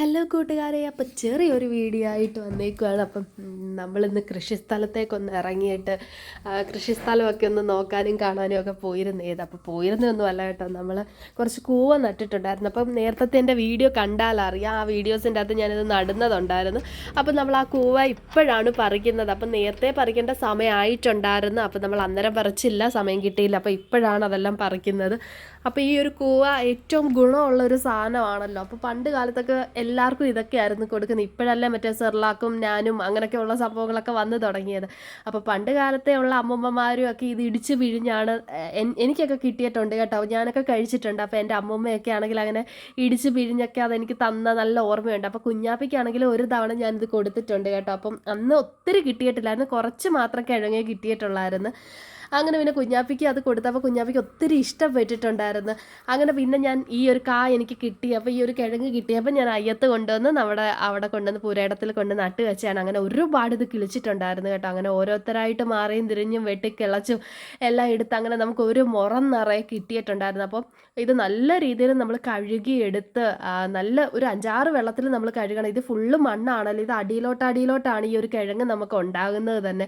Hello കൂട്ടുകാരെ അപ്പം ചെറിയൊരു വീഡിയോ ആയിട്ട് വന്നേക്കുവാണ്. അപ്പം നമ്മളിന്ന് കൃഷിസ്ഥലത്തേക്കൊന്ന് ഇറങ്ങിയിട്ട് കൃഷിസ്ഥലമൊക്കെ ഒന്ന് നോക്കാനും കാണാനും ഒക്കെ പോയിരുന്നു. ഏത് അപ്പോൾ പോയിരുന്നൊന്നും അല്ല കേട്ടോ. നമ്മൾ കുറച്ച് കൂവ നട്ടിട്ടുണ്ടായിരുന്നു. അപ്പം നേരത്തെ എന്റെ വീഡിയോ കണ്ടാൽ അറിയാം. ആ വീഡിയോസിന്റെ അകത്ത് ഞാനിത് നടന്നതുണ്ടായിരുന്നു. അപ്പം നമ്മൾ ആ കൂവ ഇപ്പോഴാണ് പറിക്കുന്നത്. അപ്പം നേരത്തെ പറിക്കേണ്ട സമയമായിട്ടുണ്ടായിരുന്നു. അപ്പം നമ്മൾ അന്നേരം പറിച്ചില്ല സമയം കിട്ടിയില്ല. അപ്പോൾ ഇപ്പോഴാണ് അതെല്ലാം പറിക്കുന്നത്. അപ്പോൾ ഈ ഒരു കൂവ ഏറ്റവും ഗുണമുള്ള ഒരു സാധനമാണല്ലോ. അപ്പോൾ പണ്ട് കാലത്തൊക്കെ എല്ലാവർക്കും ഇതൊക്കെയായിരുന്നു കൊടുക്കുന്നത്. ഇപ്പോഴല്ലേ മറ്റേ സെർലാക്കും ഞാനും അങ്ങനെയൊക്കെയുള്ള സംഭവങ്ങളൊക്കെ വന്നു തുടങ്ങിയത്. അപ്പോൾ പണ്ട് കാലത്തെ ഉള്ള അമ്മമ്മമാരും ഒക്കെ ഇത് ഇടിച്ച് വിഴിഞ്ഞാണ് എനിക്കൊക്കെ കിട്ടിയിട്ടുണ്ട് കേട്ടോ. ഞാനൊക്കെ കഴിച്ചിട്ടുണ്ട്. അപ്പോൾ എന്റെ അമ്മമ്മയൊക്കെ ആണെങ്കിൽ അങ്ങനെ ഇടിച്ച് പിഴിഞ്ഞൊക്കെ അതെനിക്ക് തന്ന നല്ല ഓർമ്മയുണ്ട്. അപ്പോൾ കുഞ്ഞാപ്പിക്കാണെങ്കിൽ ഒരു തവണ ഞാനിത് കൊടുത്തിട്ടുണ്ട് കേട്ടോ. അപ്പം അന്ന് ഒത്തിരി കിട്ടിയിട്ടില്ലായിരുന്നു. കുറച്ച് മാത്രം കിഴങ്ങേ കിട്ടിയിട്ടുള്ളായിരുന്നു. അങ്ങനെ പിന്നെ കുഞ്ഞാപ്പിക്ക് അത് കൊടുത്തപ്പോൾ കുഞ്ഞാപ്പിക്ക് ഒത്തിരി ഇഷ്ടപ്പെട്ടിട്ടുണ്ടായിരുന്നു. അങ്ങനെ പിന്നെ ഞാൻ ഈ ഒരു കാ എനിക്ക് കിട്ടി അപ്പോൾ ഈ ഒരു കിഴങ്ങ് കിട്ടിയപ്പോൾ ഞാൻ അയ്യത്ത് കൊണ്ടുവന്ന് നമ്മുടെ അവിടെ കൊണ്ടുവന്ന് പുരയിടത്തിൽ കൊണ്ട് നട്ട് വെച്ചാണ്. അങ്ങനെ ഒരുപാട് ഇത് കിളിച്ചിട്ടുണ്ടായിരുന്നു കേട്ടോ. അങ്ങനെ ഓരോരുത്തരായിട്ട് മാറിയും തിരിഞ്ഞും വെട്ടി കിളച്ചും എല്ലാം എടുത്ത് അങ്ങനെ നമുക്ക് ഒരു മുറം നിറയെ കിട്ടിയിട്ടുണ്ടായിരുന്നു. അപ്പം ഇത് നല്ല രീതിയിൽ നമ്മൾ കഴുകി എടുത്ത് നല്ല ഒരു അഞ്ചാറ് വെള്ളത്തിൽ നമ്മൾ കഴുകണം. ഇത് ഫുള്ള് മണ്ണാണല്ലോ. ഇത് അടിയിലോട്ട് അടിയിലോട്ടാണ് ഈ ഒരു കിഴങ്ങ് നമുക്ക് ഉണ്ടാകുന്നത് തന്നെ.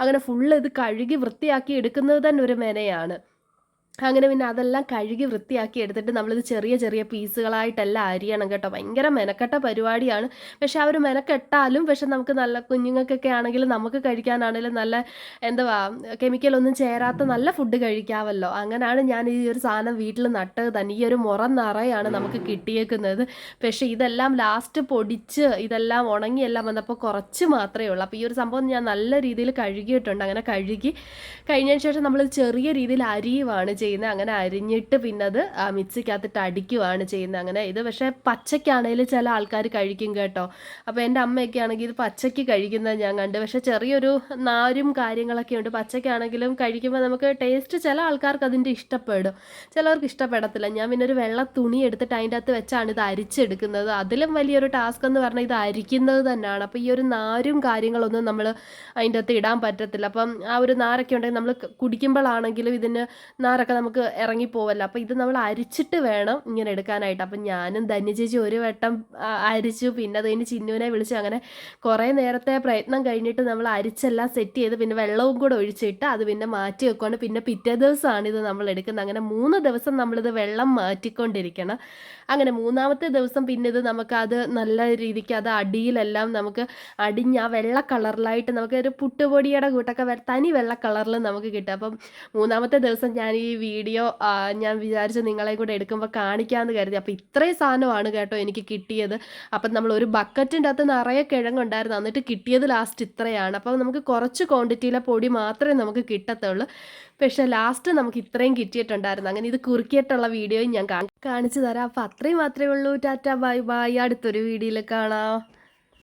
അങ്ങനെ ഫുള്ള് ഇത് കഴുകി വൃത്തിയാക്കി എടുക്കുന്നത് തന്നെ ഒരു മെനയാണ്. അങ്ങനെ പിന്നെ അതെല്ലാം കഴുകി വൃത്തിയാക്കി എടുത്തിട്ട് നമ്മളിത് ചെറിയ ചെറിയ പീസുകളായിട്ടെല്ലാം അരിയണം കേട്ടോ. ഭയങ്കര മെനക്കെട്ട പരിപാടിയാണ്. പക്ഷെ ഒരു മെനക്കെട്ടാലും പക്ഷെ നമുക്ക് നല്ല കുഞ്ഞുങ്ങൾക്കൊക്കെ ആണെങ്കിലും നമുക്ക് കഴിക്കാനാണെങ്കിലും നല്ല എന്തുവാ കെമിക്കലൊന്നും ചേരാത്ത നല്ല ഫുഡ് കഴിക്കാമല്ലോ അങ്ങനെയാണ് ഞാൻ ഈ ഒരു സാധനം വീട്ടിൽ നട്ടത്. തന്നെ ഈ ഒരു മുറം നിറയാണ് നമുക്ക് കിട്ടിയേക്കുന്നത്. പക്ഷെ ഇതെല്ലാം ലാസ്റ്റ് പൊടിച്ച് ഇതെല്ലാം ഉണങ്ങിയെല്ലാം വന്നപ്പോൾ കുറച്ച് മാത്രമേ ഉള്ളൂ. അപ്പോൾ ഈ ഒരു സംഭവം ഞാൻ നല്ല രീതിയിൽ കഴുകിയിട്ടുണ്ട്. അങ്ങനെ കഴുകി കഴിഞ്ഞതിന് ശേഷം നമ്മൾ ചെറിയ രീതിയിൽ അരിയുവാണ് ചെയ്യുന്നത് അങ്ങനെ അരിഞ്ഞിട്ട് പിന്നെ അത് മിക്സിക്കകത്തിട്ട് അടിക്കുവാണ് ചെയ്യുന്നത് അങ്ങനെ. ഇത് പക്ഷേ പച്ചയ്ക്കാണെങ്കിലും ചില ആൾക്കാർ കഴിക്കും കേട്ടോ. അപ്പോൾ എന്റെ അമ്മയൊക്കെ ആണെങ്കിൽ ഇത് പച്ചയ്ക്ക് കഴിക്കുന്നത് ഞാൻ കണ്ട്. പക്ഷേ ചെറിയൊരു നാരും കാര്യങ്ങളൊക്കെ ഉണ്ട്. പച്ചയ്ക്കാണെങ്കിലും കഴിക്കുമ്പോൾ നമുക്ക് ടേസ്റ്റ് ചില ആൾക്കാർക്ക് അതിന്റെ ഇഷ്ടപ്പെടും. ചിലവർക്ക് ഇഷ്ടപ്പെടത്തില്ല. ഞാൻ പിന്നെ ഒരു വെള്ള തുണി എടുത്തിട്ട് അതിന്റെ അകത്ത് വെച്ചാണ് ഇത് അരിച്ചെടുക്കുന്നത്. അതിലും വലിയൊരു ടാസ്ക് എന്ന് പറഞ്ഞാൽ ഇത് അരിക്കുന്നത് തന്നെയാണ്. അപ്പോൾ ഈ ഒരു നാരും കാര്യങ്ങളൊന്നും നമ്മൾ അതിന്റെ അകത്ത് ഇടാൻ പറ്റത്തില്ല. അപ്പം ആ ഒരു നാരൊക്കെ ഉണ്ടെങ്കിൽ നമ്മൾ കുടിക്കുമ്പോഴാണെങ്കിലും ഇതിന് നാരൊക്കെ നമുക്ക് ഇറങ്ങിപ്പോവല്ലോ. അപ്പോൾ ഇത് നമ്മൾ അരിച്ചിട്ട് വേണം ഇങ്ങനെ എടുക്കാനായിട്ട്. അപ്പം ഞാനും ധന്യ ചേച്ചി ഒരു വട്ടം അരിച്ചു. പിന്നെ അത് കഴിഞ്ഞ് ചിന്നുവിനെ വിളിച്ചു. അങ്ങനെ കുറേ നേരത്തെ പ്രയത്നം കഴിഞ്ഞിട്ട് നമ്മൾ അരിച്ചെല്ലാം സെറ്റ് ചെയ്ത് പിന്നെ വെള്ളവും കൂടെ ഒഴിച്ചിട്ട് അത് പിന്നെ മാറ്റി വെക്കുകയാണ് പിന്നെ പിറ്റേ ദിവസമാണ് ഇത് നമ്മൾ എടുക്കുന്നത്. അങ്ങനെ മൂന്ന് ദിവസം നമ്മളിത് വെള്ളം മാറ്റിക്കൊണ്ടിരിക്കണം. അങ്ങനെ മൂന്നാമത്തെ ദിവസം പിന്നെ ഇത് നമുക്കത് നല്ല രീതിക്ക് അത് അടിയിലെല്ലാം നമുക്ക് അടിഞ്ഞ് ആ വെള്ള കളറിലായിട്ട് നമുക്ക് ഒരു പുട്ടുപൊടിയുടെ കൂട്ടൊക്കെ തനി വെള്ള കളറിൽ നമുക്ക് കിട്ടും. അപ്പം മൂന്നാമത്തെ ദിവസം ഞാൻ ഈ വീഡിയോ ഞാൻ വിചാരിച്ച് നിങ്ങളെ കൂടെ എടുക്കുമ്പോൾ കാണിക്കാമെന്ന് കരുതി. അപ്പോൾ ഇത്രയും സാധനമാണ് കേട്ടോ എനിക്ക് കിട്ടിയത്. അപ്പം നമ്മൾ ഒരു ബക്കറ്റിന്റെ അകത്ത് നിറയെ കിഴങ്ങുണ്ടായിരുന്നു. എന്നിട്ട് കിട്ടിയത് ലാസ്റ്റ് ഇത്രയാണ്. അപ്പോൾ നമുക്ക് കുറച്ച് ക്വാണ്ടിറ്റിയിലെ പൊടി മാത്രമേ നമുക്ക് കിട്ടത്തുള്ളൂ. പക്ഷേ ലാസ്റ്റ് നമുക്ക് ഇത്രയും കിട്ടിയിട്ടുണ്ടായിരുന്നു. അങ്ങനെ ഇത് കുറുക്കിയിട്ടുള്ള വീഡിയോയും ഞാൻ കാണി- കാണിച്ചു തരാം. അപ്പോൾ അത്രയും മാത്രമേ ഉള്ളൂ. Tata bye bye. അടുത്തൊരു വീഡിയോയിൽ കാണാം.